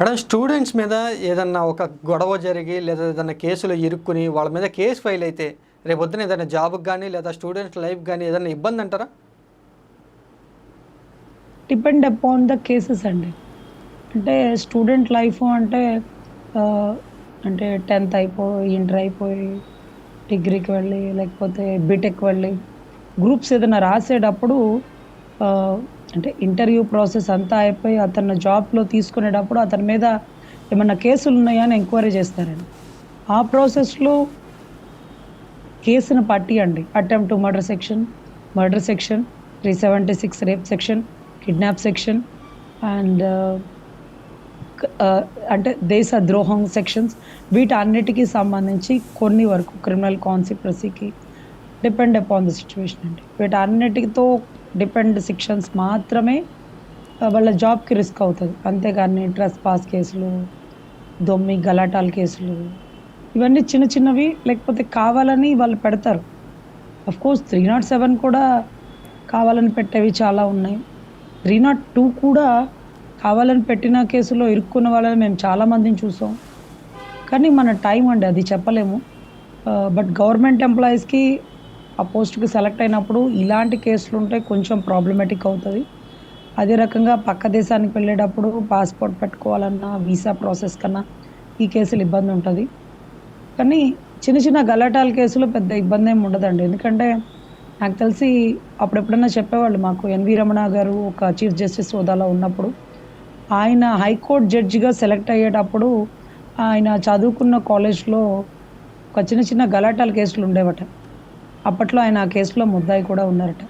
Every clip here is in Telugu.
మేడం స్టూడెంట్స్ మీద ఏదన్నా ఒక గొడవ జరిగి లేదా ఏదన్నా కేసులో ఇరుక్కుని వాళ్ళ మీద కేసు ఫైల్ అయితే రేపొద్దున ఏదైనా జాబ్కి కానీ లేదా స్టూడెంట్స్ లైఫ్ కానీ ఏదైనా ఇబ్బంది అంటారా? డిపెండ్ అపాన్ ద కేసెస్ అండి. అంటే స్టూడెంట్ లైఫ్ అంటే అంటే టెన్త్ అయిపోయి ఇంటర్ అయిపోయి డిగ్రీకి వెళ్ళి లేకపోతే బీటెక్ వెళ్ళి గ్రూప్స్ ఏదైనా రాసేటప్పుడు అంటే ఇంటర్వ్యూ ప్రాసెస్ అంతా అయిపోయి అతను జాబ్లో తీసుకునేటప్పుడు అతని మీద ఏమన్నా కేసులు ఉన్నాయా అని ఎంక్వైరీ చేస్తారండి. ఆ ప్రాసెస్లో కేసును పట్టి అండి attempt murder section murder section three seventy six rape section kidnap section and అంటే దేశ ద్రోహం సెక్షన్స్. వీటన్నిటికీ సంబంధించి కొన్ని వరకు క్రిమినల్ కాన్సిక్వెన్సీకి డిపెండ్ అపాన్ ద సిచ్యువేషన్ అండి. వీటన్నిటితో డిపెండ్ సెక్షన్స్ మాత్రమే వాళ్ళ జాబ్కి రిస్క్ అవుతుంది. అంతేగాని ట్రెస్ పాస్ కేసులు దొమ్మి గలాటాల కేసులు ఇవన్నీ చిన్న చిన్నవి లేకపోతే కావాలని వాళ్ళు పెడతారు. Of course three not seven కూడా కావాలని పెట్టేవి చాలా ఉన్నాయి. త్రీ నాట్ టూ కూడా కావాలని పెట్టిన కేసులో ఇరుక్కున్న వాళ్ళని మేము చాలామందిని చూసాం. కానీ మన టైం అండి అది చెప్పలేము. బట్ గవర్నమెంట్ ఎంప్లాయీస్కి ఆ పోస్ట్కి సెలెక్ట్ అయినప్పుడు ఇలాంటి కేసులు ఉంటే కొంచెం ప్రాబ్లమేటిక్ అవుతుంది. అదే రకంగా పక్క దేశానికి వెళ్ళేటప్పుడు పాస్పోర్ట్ పెట్టుకోవాలన్నా వీసా ప్రాసెస్ కన్నా ఈ కేసులు ఇబ్బంది ఉంటుంది. కానీ చిన్న చిన్న గలాటాల కేసులు పెద్ద ఇబ్బంది ఏమి ఉండదండి. ఎందుకంటే నాకు తెలిసి అప్పుడెప్పుడన్నా చెప్పేవాళ్ళు మాకు ఎన్వి రమణ గారు ఒక చీఫ్ జస్టిస్ హోదాలో ఉన్నప్పుడు ఆయన హైకోర్టు జడ్జిగా సెలెక్ట్ అయ్యేటప్పుడు ఆయన చదువుకున్న కాలేజ్లో ఒక చిన్న చిన్న గలాటాల కేసులు ఉండేవట. అప్పట్లో ఆయన ఆ కేసులో ముద్దాయి కూడా ఉన్నారట.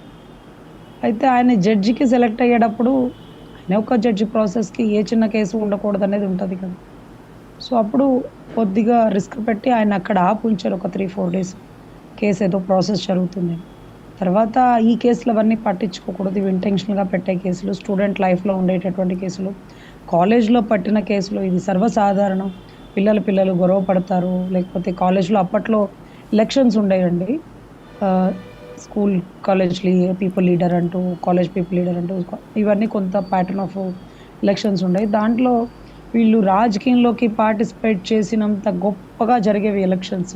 అయితే ఆయన జడ్జికి సెలెక్ట్ అయ్యేటప్పుడు ఆయన ఒక జడ్జి ప్రాసెస్కి ఏ చిన్న కేసు ఉండకూడదు అనేది ఉంటుంది కదా. సో అప్పుడు కొద్దిగా రిస్క్ పెట్టి ఆయన అక్కడ ఆపు ఉంచారు ఒక త్రీ ఫోర్ డేస్. కేసు ఏదో ప్రాసెస్ జరుగుతుంది. తర్వాత ఈ కేసులు అవన్నీ పట్టించుకోకూడదు. ఇవి ఇంటెన్షనల్గా పెట్టే కేసులు స్టూడెంట్ లైఫ్లో ఉండేటటువంటి కేసులు కాలేజ్లో పట్టిన కేసులు ఇది సర్వసాధారణం. పిల్లలు పిల్లలు గొడవ పడతారు. లేకపోతే కాలేజ్లో అప్పట్లో ఎలక్షన్స్ ఉండేయండి స్కూల్ కాలేజ్ పీపుల్ లీడర్ అంటూ కాలేజ్ పీపుల్ లీడర్ అంటూ ఇవన్నీ కొంత ప్యాటర్న్ ఆఫ్ ఎలక్షన్స్ ఉన్నాయి దాంట్లో వీళ్ళు రాజకీయంలోకి పార్టిసిపేట్ చేసినంత గొప్పగా జరిగేవి ఎలక్షన్స్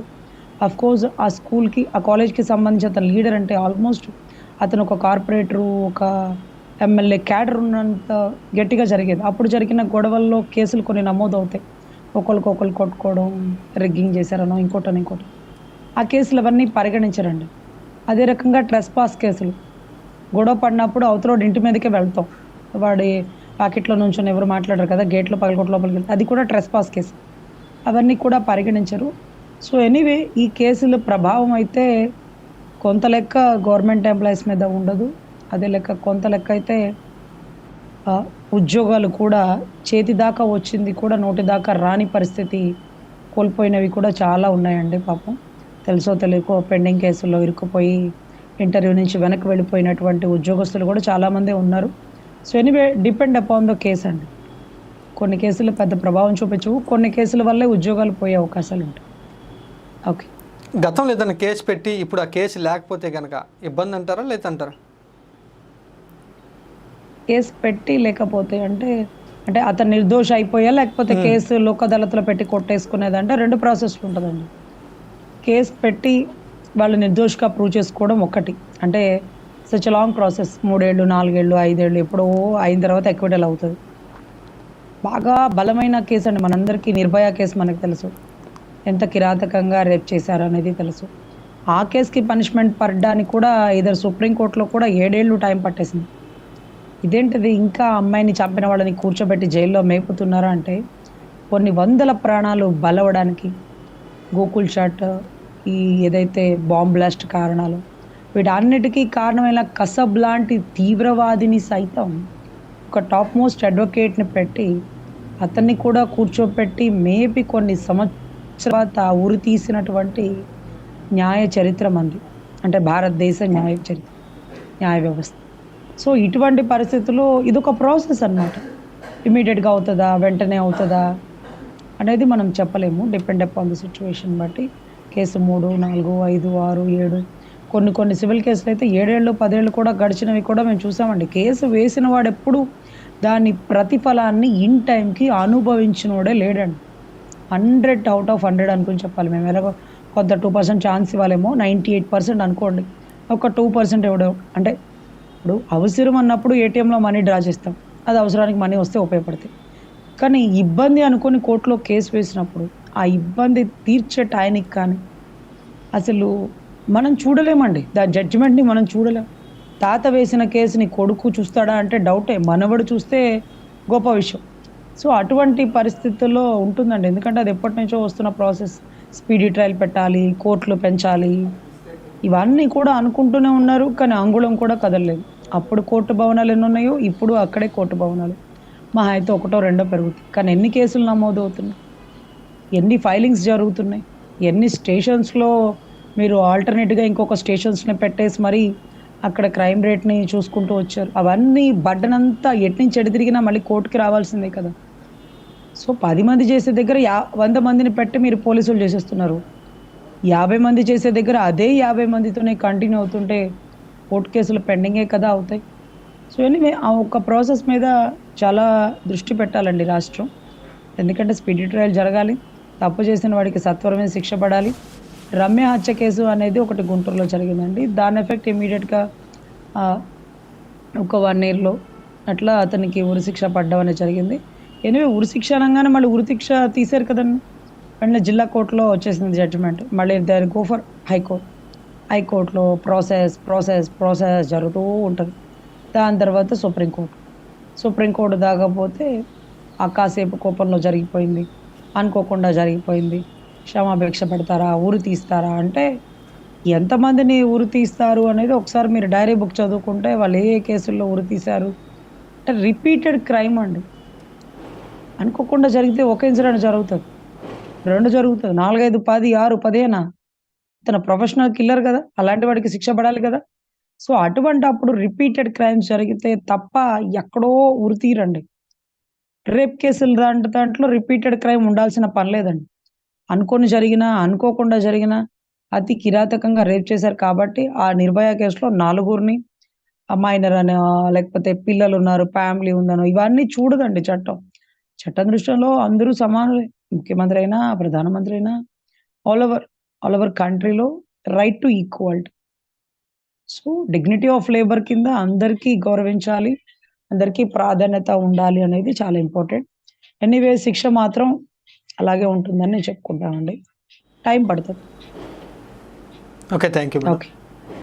అఫ్ కోర్స్ ఆ స్కూల్కి ఆ కాలేజ్కి సంబంధించి అతను లీడర్ అంటే ఆల్మోస్ట్ అతను ఒక కార్పొరేటరు ఒక ఎమ్మెల్యే క్యాడర్ ఉన్నంత గట్టిగా జరిగేది. అప్పుడు జరిగిన గొడవల్లో కేసులు కొన్ని నమోదు అవుతాయి ఒకరికి ఒకరు కొట్టుకోవడం రిగ్గింగ్ చేశారనో ఇంకోటనో ఇంకోటి ఆ కేసులు అవన్నీ పరిగణించరండి. అదే రకంగా ట్రెస్ పాస్ కేసులు. గొడవ పడినప్పుడు అవతలోడు ఇంటి మీదకే వెళ్తాం. వాడి పాకెట్లో నుంచి ఎవరు మాట్లాడరు కదా గేట్లో పగలగొట్ట లోపలికి అది కూడా ట్రెస్ పాస్ కేసు. అవన్నీ కూడా పరిగణించరు. సో ఎనీవే ఈ కేసుల ప్రభావం అయితే కొంత లెక్క గవర్నమెంట్ ఎంప్లాయీస్ మీద ఉండదు. అదే లెక్క కొంత లెక్క అయితే ఉద్యోగాలు కూడా చేతి దాకా వచ్చింది కూడా నోటి దాకా రాని పరిస్థితి కోల్పోయినవి కూడా చాలా ఉన్నాయండి పాపం. తెలుసో తెలియకో పెండింగ్ కేసుల్లో ఇరుక్కుపోయి ఇంటర్వ్యూ నుంచి వెనక్కి వెళ్ళిపోయినటువంటి ఉద్యోగస్తులు కూడా చాలామంది ఉన్నారు. So anyway depend upon the case అండి. కొన్ని కేసులు పెద్ద ప్రభావం చూపించవు కొన్ని కేసుల వల్లే ఉద్యోగాలు పోయే అవకాశాలు ఉంటాయి. ఓకే. గతంలో ఏదైనా కేసు పెట్టి ఇప్పుడు ఆ కేసు లేకపోతే కనుక ఇబ్బంది అంటారా లేదంటారా కేసు పెట్టి లేకపోతే అంటే అంటే అతను నిర్దోష అయిపోయా లేకపోతే కేసు లోక్ అదాలత్లో పెట్టి కొట్టేసుకునేది అంటే రెండు ప్రాసెస్లు ఉంటుందండి. కేసు పెట్టి వాళ్ళు నిర్దోషిగా ప్రూవ్ చేసుకోవడం ఒకటి అంటే సచ్ లాంగ్ ప్రాసెస్ మూడేళ్ళు నాలుగేళ్ళు ఐదేళ్ళు ఎప్పుడో అయిన తర్వాత ఎక్విటల్ అవుతుంది. బాగా బలమైన కేసు అండి మనందరికీ నిర్భయ కేసు మనకు తెలుసు. ఎంత కిరాతకంగా రేప్ చేశారు అనేది తెలుసు. ఆ కేసుకి పనిష్మెంట్ పడడానికి కూడా ఇద్దరు సుప్రీంకోర్టులో కూడా ఏడేళ్ళు టైం పట్టేసింది. ఇదేంటిది? ఇంకా అమ్మాయిని చంపిన వాళ్ళని కూర్చోబెట్టి జైల్లో మేపుతున్నారా అంటే కొన్ని వందల ప్రాణాలు బలవడానికి గోకుల్ షాట్ ఈ ఏదైతే బాంబ్ బ్లాస్ట్ కారణాలు వీటన్నిటికీ కారణమైన కసబ్ లాంటి తీవ్రవాదిని సైతం ఒక టాప్ మోస్ట్ అడ్వకేట్ని పెట్టి అతన్ని కూడా కూర్చోపెట్టి మేబీ కొన్ని సంవత్సరాత ఉరి తీసినటువంటి న్యాయ చరిత్ర మంది. అంటే భారతదేశ న్యాయ చరిత్ర న్యాయ వ్యవస్థ. సో ఇటువంటి పరిస్థితుల్లో ఇదొక ప్రాసెస్ అన్నమాట. ఇమీడియట్గా అవుతుందా వెంటనే అవుతుందా అనేది మనం చెప్పలేము. డిపెండ్ అపాన్ ది సిచ్యువేషన్ బట్టి. కేసు మూడు నాలుగు ఐదు ఆరు ఏడు. కొన్ని కొన్ని సివిల్ కేసులు అయితే ఏడేళ్ళు పదేళ్ళు కూడా గడిచినవి కూడా మేము చూసామండి. కేసు వేసిన వాడెప్పుడు దాని ప్రతిఫలాన్ని ఇన్ టైంకి అనుభవించినోడే లేడండి. హండ్రెడ్ అవుట్ ఆఫ్ హండ్రెడ్ అనుకుని చెప్పాలి. మేము ఎలాగో కొంత టూ పర్సెంట్ ఛాన్స్ ఇవ్వాలేమో నైంటీ ఎయిట్ పర్సెంట్ అనుకోండి. ఒక టూ పర్సెంట్ ఇవ్వడం అంటే ఇప్పుడు అవసరం అన్నప్పుడు ఏటీఎంలో మనీ డ్రా చేస్తాం. అది అవసరానికి మనీ వస్తే ఉపయోగపడతాయి. కానీ ఇబ్బంది అనుకొని కోర్టులో కేసు వేసినప్పుడు ఆ ఇబ్బంది తీర్చే టైంకి కానీ అసలు మనం చూడలేమండి. దా జడ్జిమెంట్ని మనం చూడలేం. తాత వేసిన కేసుని కొడుకు చూస్తాడా అంటే డౌటే మనవడు చూస్తే గొప్ప విషయం. సో అటువంటి పరిస్థితుల్లో ఉంటుందండి. ఎందుకంటే అది ఎప్పటి నుంచో వస్తున్న ప్రాసెస్ స్పీడీ ట్రయల్ పెట్టాలి కోర్టులు పెంచాలి. ఇవన్నీ కూడా అనుకుంటూనే ఉన్నారు కానీ అంగుళం కూడా కదలలేదు. అప్పుడు కోర్టు భవనాలు ఎన్ని ఉన్నాయో ఇప్పుడు అక్కడే కోర్టు భవనాలు. మా అయితే ఒకటో రెండో పెరుగుతుంది కానీ ఎన్ని కేసులు నమోదు అవుతున్నాయి? ఎన్ని ఫైలింగ్స్ జరుగుతున్నాయి? ఎన్ని స్టేషన్స్లో మీరు ఆల్టర్నేట్గా ఇంకొక స్టేషన్స్ని పెట్టేసి మరి అక్కడ క్రైమ్ రేట్ని చూసుకుంటూ వచ్చారు? అవన్నీ బడ్డనంతా ఎట్నుంచి ఎడి తిరిగినా మళ్ళీ కోర్టుకి రావాల్సిందే కదా. సో పది మంది చేసే దగ్గర యా వంద మందిని పెట్టి మీరు పోలీసులు చేసేస్తున్నారు. యాభై మంది చేసే దగ్గర అదే యాభై మందితోనే కంటిన్యూ అవుతుంటే కోర్టు కేసులు పెండింగే కదా అవుతాయి. సో ఎనివే ఆ ఒక్క ప్రాసెస్ మీద చాలా దృష్టి పెట్టాలండి రాష్ట్రం. ఎందుకంటే స్పీడీ ట్రయల్ జరగాలి. తప్పు చేసిన వాడికి సత్వరమే శిక్ష పడాలి. రమ్య హత్య కేసు అనేది ఒకటి గుంటూరులో జరిగిందండి. దాని ఎఫెక్ట్ ఇమీడియట్గా ఒక వన్ ఇయర్లో అట్లా అతనికి ఉరిశిక్ష పడ్డం అనేది జరిగింది. ఎనివే ఉరిశిక్ష అనగానే మళ్ళీ ఉరిశిక్ష తీశారు కదండి. వెంటనే జిల్లా కోర్టులో వచ్చేసింది జడ్జిమెంట్ మళ్ళీ దాని గో ఫర్ హైకోర్టు హైకోర్టులో ప్రాసెస్ ప్రాసెస్ ప్రాసెస్ జరుగుతూ ఉంటుంది. దాని తర్వాత సుప్రీంకోర్టు సుప్రీంకోర్టు దాకపోతే ఆ కాసేపు కోపంలో జరిగిపోయింది. అనుకోకుండా జరిగిపోయింది. క్షమాభిక్ష పెడతారా? ఊరు తీస్తారా? అంటే ఎంతమందిని ఊరు తీస్తారు అనేది ఒకసారి మీరు డైరీ బుక్ చదువుకుంటే వాళ్ళు ఏ ఏ కేసుల్లో ఊరు తీశారు? అంటే రిపీటెడ్ క్రైమ్ అండి. అనుకోకుండా జరిగితే ఒక ఇన్సిడెంట్ జరుగుతుంది. రెండు జరుగుతుంది. నాలుగైదు పది ఆరు పదేనా? తన ప్రొఫెషనల్ కిల్లర్ కదా. అలాంటి వాడికి శిక్ష పడాలి కదా. సో అటువంటి అప్పుడు రిపీటెడ్ క్రైమ్స్ జరిగితే తప్ప ఎక్కడో ఉరి తీరండి. రేప్ కేసులు దాంట్లో దాంట్లో రిపీటెడ్ క్రైమ్ ఉండాల్సిన పని లేదండి. అనుకోని జరిగినా అనుకోకుండా జరిగినా అతి కిరాతకంగా రేప్ చేశారు కాబట్టి ఆ నిర్భయ కేసులో నలుగురిని మైనర్ అని లేకపోతే పిల్లలు ఉన్నారు ఫ్యామిలీ ఉందనో ఇవన్నీ చూడదండి చట్టం. చట్టం దృష్టిలో అందరూ సమానులే. ముఖ్యమంత్రి అయినా ప్రధానమంత్రి అయినా ఆల్ ఓవర్ ఆల్ ఓవర్ కంట్రీలో right to equality. So dignity of labour కింద అందరికీ గౌరవించాలి. అందరికీ ప్రాధాన్యత ఉండాలి అనేది చాలా ఇంపార్టెంట్. ఎనీవే శిక్ష మాత్రం అలాగే ఉంటుందని నేను చెప్పుకుంటానండి టైం పడుతుంది. Okay thank you okay.